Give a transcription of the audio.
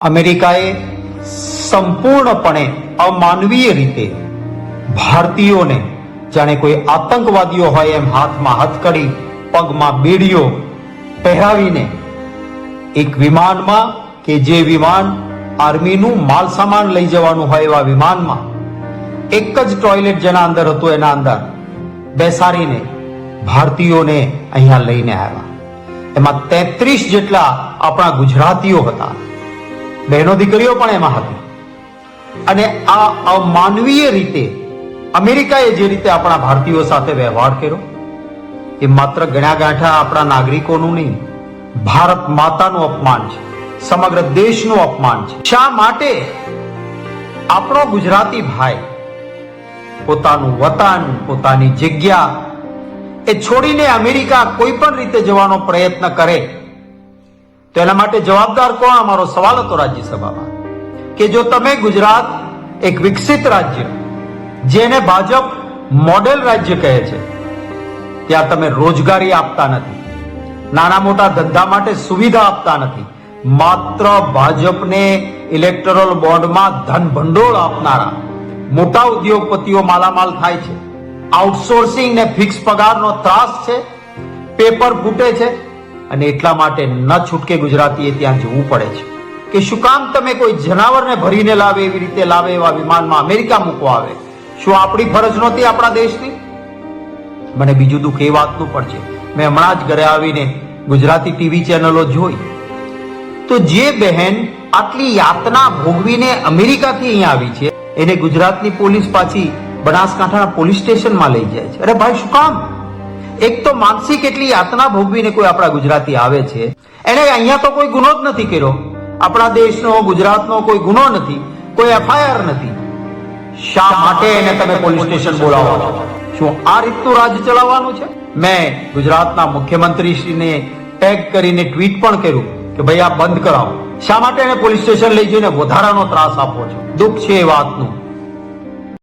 અમેરિકાએ સંપૂર્ણપણે અમાનવીય રીતે ભારતીયોને, જાણે કોઈ આતંકવાદીઓ હોય એમ હાથમાં હથકડી, પગમાં બેડીઓ પહેરાવીને એક વિમાનમાં કે જે વિમાન આર્મીનું માલ સામાન લઈ જવાનું હોય એવા વિમાનમાં એક જ ટોયલેટ જેના અંદર હતું એના અંદર બેસાડીને ભારતીયોને અહીંયા લઈને આવ્યા. એમાં તેત્રીસ જેટલા આપણા ગુજરાતીઓ હતા. બહેનો દીકરીઓ પણ એમાં હતી. અને આ અમાનવીય રીતે અમેરિકાએ જે રીતે આપણા ભારતીયો સાથે વ્યવહાર કર્યો, એ માત્ર ગણ્યા ગાંઠા આપણા નાગરિકોનું નહીં, ભારત માતાનું અપમાન છે, સમગ્ર દેશનું અપમાન છે. શા માટે આપણો ગુજરાતી ભાઈ પોતાનું વતન, પોતાની જગ્યા એ છોડીને અમેરિકા કોઈ પણ રીતે જવાનો પ્રયત્ન કરે તો એના માટે જવાબદાર કોણ? અમારો સવાલ હતો રાજ્યસભામાં કે જો તમે ગુજરાત એક વિકસિત રાજ્ય, જેને ભાજપ મોડેલ રાજ્ય કહે છે, ત્યાં તમે રોજગારી આપતા નથી, નાના મોટા ધંધા માટે સુવિધા આપતા નથી, માત્ર ભાજપને ઇલેક્ટોરલ બોન્ડમાં ધન ભંડોળ આપનારા મોટા ઉદ્યોગપતિઓ માલામાલ થાય છે. આઉટસોર્સિંગ ને ફિક્સ પગારનો ત્રાસ છે. પેપર ફૂટે છે. અને એટલા માટે ન છૂટકે ગુજરાતીએ ત્યાં જવું પડે છે. કે શું કામ તમે કોઈ જનાવરને ભરીને લાવે એવી રીતે લાવે એવા વિમાનમાં અમેરિકા મૂકવા આવે? શું આપણી ફરજ નહોતી આપણા દેશની? મને બીજું દુઃખ એ વાતનું પણ છે. મેં હમણાં જ ઘરે આવીને ગુજરાતી ટીવી ચેનલો જોઈ. તો જે બહેન આટલી યાતના ભોગવીને અમેરિકાથી અહીંયા આવી છે, એને ગુજરાતની પોલીસ પાછી બનાસકાંઠાના પોલીસ સ્ટેશનમાં લઈ જાય છે. અરે ભાઈ, શું કામ? એક તો માનસિક એટલી યાતના ભોગવીને કોઈ આપણા ગુજરાતી આવે છે. એને અહીંયા તો કોઈ ગુનો જ નથી કર્યો. આપણા દેશનો, ગુજરાતનો કોઈ ગુનો નથી. કોઈ એફઆઈઆર નથી. શા માટે એને તમે પોલીસ સ્ટેશન બોલાવો? શું આ રીતનું રાજ ચલાવવાનું છે? મેં ગુજરાતના મુખ્યમંત્રીશ્રીને ટેગ કરીને ટ્વીટ પણ કર્યું કે ભાઈ આ બંધ કરાવો. શા માટે એને પોલીસ સ્ટેશન લઈ જઈને વધારાનો ત્રાસ આપો છો? દુઃખ છે એ વાતનું.